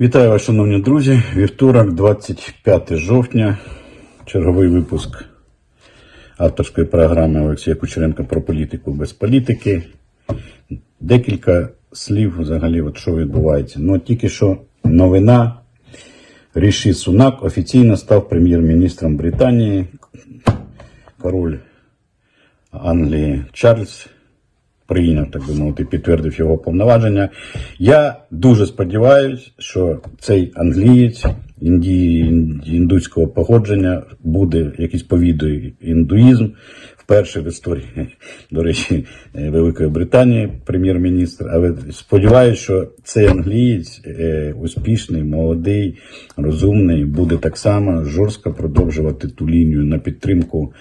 Вітаю вас, шановні друзі. Вівторок, 25 жовтня, черговий випуск авторської програми Олексія Кучеренка про політику без політики. Декілька слів взагалі, от що відбувається. Ну, тільки що новина. Ріші Сунак офіційно став прем'єр-міністром Британії. Король Англії Чарльз прийняв, так би мовити, підтвердив його повноваження. Я дуже сподіваюся, що цей англієць інді, індуського походження буде якийсь повідує індуїзм. Вперше в історії, до речі, Великої Британії прем'єр-міністр. Але сподіваюся, що цей англієць е, успішний, молодий, розумний, буде так само жорстко продовжувати ту лінію на підтримку е,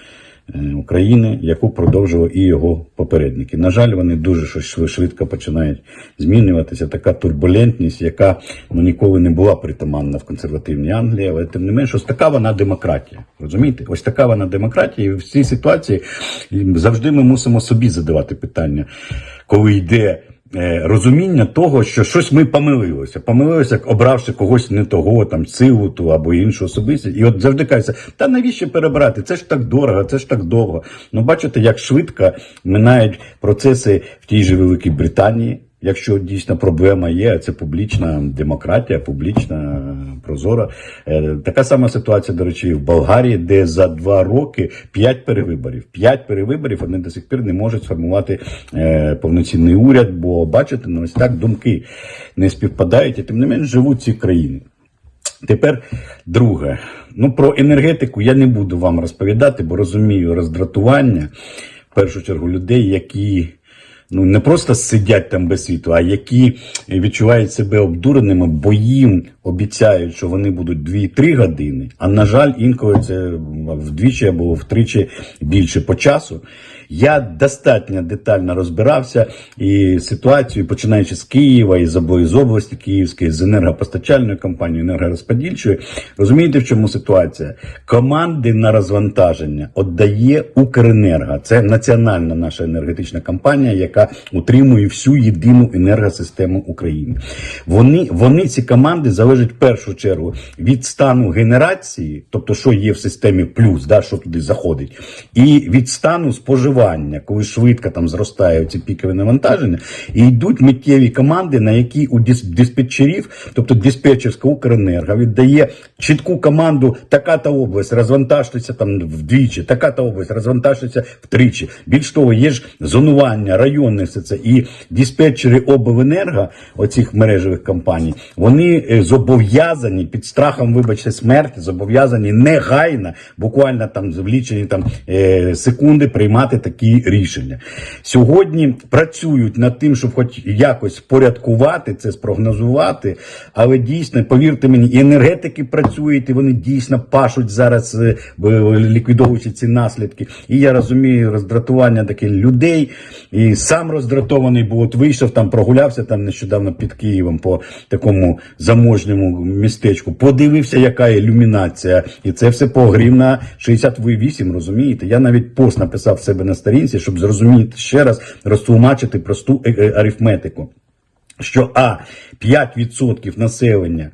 України, яку продовжував і його попередники. На жаль, вони дуже швидко починають змінюватися. Така турбулентність, яка ну, ніколи не була притаманна в консервативній Англії, але тим не менш, ось така вона демократія. Розумієте? Ось така вона демократія, і в цій ситуації завжди ми мусимо собі задавати питання, коли йде. Е, Розуміння того, що щось ми помилилися. Помилилися, обравши когось не того, там силу або іншу особистість. І от завжди кажеться, та навіщо перебрати? Це ж так дорого, це ж так довго. Ну бачите, як швидко минають процеси в тій же Великій Британії. Якщо дійсно проблема є, це публічна демократія, публічна прозора. Е, Така сама ситуація, до речі, в Болгарії, де за два роки п'ять перевиборів. П'ять перевиборів вони до сих пір не можуть сформувати е, повноцінний уряд, бо бачите, ну ось так думки не співпадають, і тим не менш живуть ці країни. Тепер друге. Ну про енергетику я не буду вам розповідати, бо розумію роздратування в першу чергу людей, які ну не просто сидять там без світу, а які відчувають себе обдуреними, бо їм обіцяють, що вони будуть 2-3 години. А на жаль, інколи це вдвічі або втричі більше по часу. Я достатньо детально розбирався і ситуацію, починаючи з Києва, і з області Київської, з енергопостачальною компанією, енергорозподільчою. Розумієте, в чому ситуація? Команди на розвантаження віддає Укренерго. Це національна наша енергетична компанія, яка утримує всю єдину енергосистему України. Вони, вони ці команди залежать в першу чергу від стану генерації, тобто що є в системі плюс, да, що туди заходить, і від стану споживання, коли швидко там зростають ці пікові навантаження, і йдуть миттєві команди, на які у диспетчерів, тобто диспетчерська Укренерго віддає чітку команду, така та область розвантажується там вдвічі, така та область розвантажується втричі. Більш того, є ж зонування, районне все це. І диспетчери обленерго, оцих мережевих компаній, вони е, зобов'язані під страхом, вибачте, смерті, зобов'язані негайно, буквально там в лічені там е, секунди приймати такі рішення. Сьогодні працюють над тим, щоб хоч якось впорядкувати це, спрогнозувати, але дійсно, повірте мені, і енергетики працюють, і вони дійсно пашуть зараз, е, ліквідовуючи ці наслідки. І я розумію роздратування таких людей, і сам роздратований, бо от вийшов там, прогулявся там нещодавно під Києвом по такому заможньому містечку. Подивився, яка ілюмінація, і це все погрів на 68, розумієте? Я навіть пост написав себе на сторінці, щоб зрозуміти ще раз розтлумачити просту е- е, арифметику. Що А 5% населення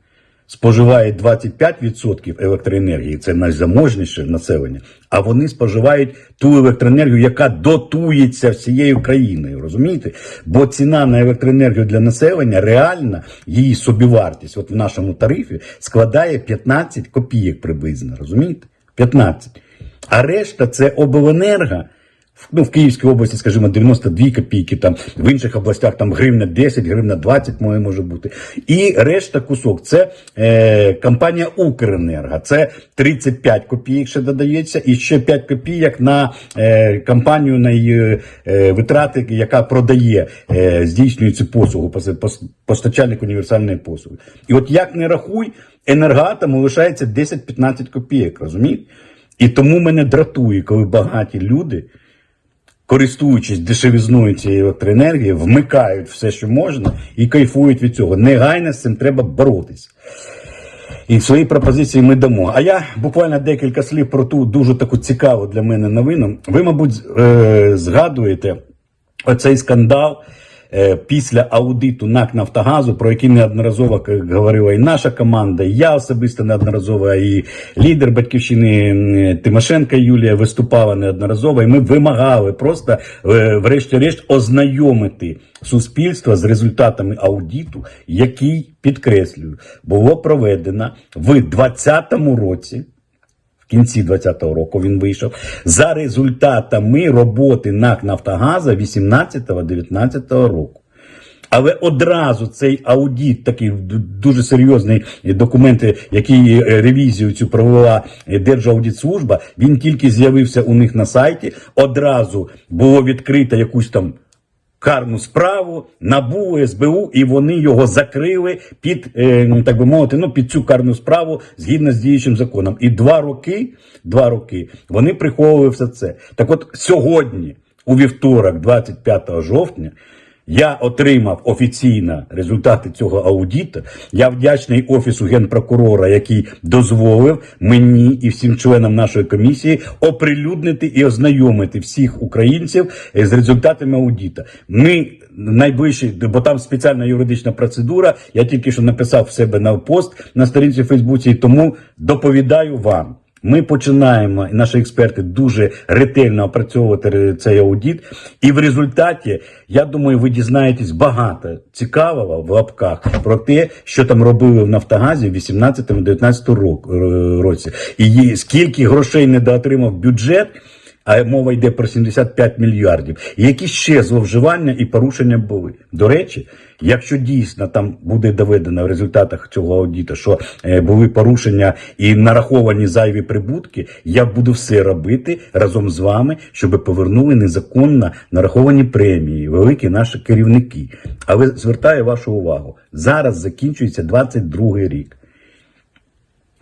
споживає 25% електроенергії, це найзаможніше населення, а вони споживають ту електроенергію, яка дотується всією країною. Розумієте? Бо ціна на електроенергію для населення реальна, її собівартість, от в нашому тарифі, складає 15 копійок приблизно. Розумієте? 15. А решта це обленерго. Ну, в Київській області, скажімо, 92 копійки, там в інших областях там гривня 10, гривня 20 моє може бути. І решта кусок це е, компанія Укренерго. Це 35 копійок ще додається, і ще 5 копійок на е, компанію на її е, витрати, яка продає, е, здійснює цю послугу, пос- пос- постачальник універсальної послуги. І от як не рахуй, енергоатому лишається 10-15 копійок, розумієте? І тому мене дратує, коли багаті люди користуючись дешевізною цієї електроенергії, вмикають все, що можна, і кайфують від цього. Негайно з цим треба боротись. І свої пропозиції ми дамо. А я буквально декілька слів про ту дуже таку цікаву для мене новину. Ви, мабуть, е, згадуєте оцей скандал після аудиту НАК Нафтогазу, про який неодноразово говорила і наша команда, і я особисто неодноразово, і лідер батьківщини Тимошенка Юлія виступала неодноразово, і ми вимагали просто, е, врешті-решт, ознайомити суспільство з результатами аудиту, який підкреслюю, було проведено в 2020 році. Кінці 2020 року він вийшов за результатами роботи НАК Нафтогаза 18-19 року. Але одразу цей аудит, такий дуже серйозний документ, який е, ревізію цю провела Держаудитслужба, він тільки з'явився у них на сайті. Одразу було відкрито якусь там карну справу НАБУ, СБУ, і вони його закрили під, е, ну, так би мовити, ну, під цю карну справу згідно з діючим законом. І два роки, два роки вони приховували все це. Так от сьогодні, у вівторок, 25 жовтня, я отримав офіційно результати цього аудиту. Я вдячний офісу генпрокурора, який дозволив мені і всім членам нашої комісії оприлюднити і ознайомити всіх українців з результатами аудиту. Ми найближчі, бо там спеціальна юридична процедура. Я тільки що написав в себе на пост на сторінці Фейсбуці, тому доповідаю вам. Ми починаємо, і наші експерти дуже ретельно опрацьовувати цей аудит. І в результаті, я думаю, ви дізнаєтесь багато цікавого в лапках про те, що там робили в Нафтогазі в 18-19 рок- е, році. І скільки грошей недоотримав бюджет. А мова йде про 75 мільярдів. Які ще зловживання і порушення були. До речі, якщо дійсно там буде доведено в результатах цього аудиту, що е, були порушення і нараховані зайві прибутки, я буду все робити разом з вами, щоб повернули незаконно нараховані премії, великі наші керівники. Але звертаю вашу увагу, зараз закінчується 22 рік.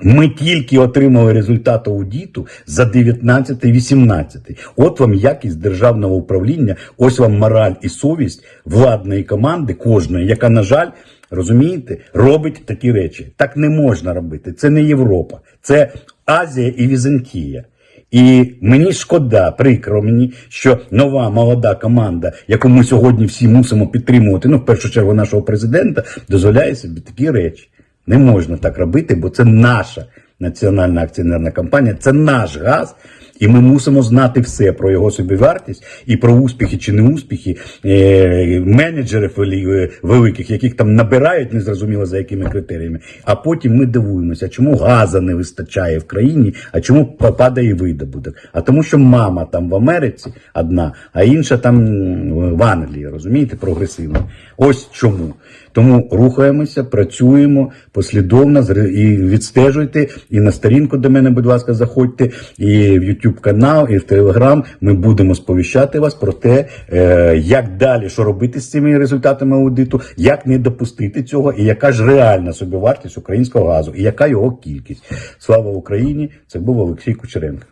Ми тільки отримали результат аудиту за 19-18. От вам якість державного управління, ось вам мораль і совість владної команди, кожної, яка, на жаль, розумієте, робить такі речі. Так не можна робити. Це не Європа, це Азія і Візантія. І мені шкода, прикро мені, що нова молода команда, яку ми сьогодні всі мусимо підтримувати, ну в першу чергу нашого президента, дозволяє собі такі речі. Не можна так робити, бо це наша національна акціонерна компанія, це наш газ. І ми мусимо знати все про його собівартість і про успіхи чи неуспіхи е, менеджерів е, великих, яких там набирають незрозуміло за якими критеріями. А потім ми дивуємося, чому газу не вистачає в країні, а чому па- падає видобуток. А тому, що мама там в Америці одна, а інша там в Англії, розумієте, прогресивна. Ось чому. Тому рухаємося, працюємо послідовно і відстежуйте. І на сторінку до мене, будь ласка, заходьте, і в YouTube канал, і в Telegram. Ми будемо сповіщати вас про те, е, як далі, що робити з цими результатами аудиту, як не допустити цього, і яка ж реальна собівартість українського газу, і яка його кількість. Слава Україні! Це був Олексій Кучеренко.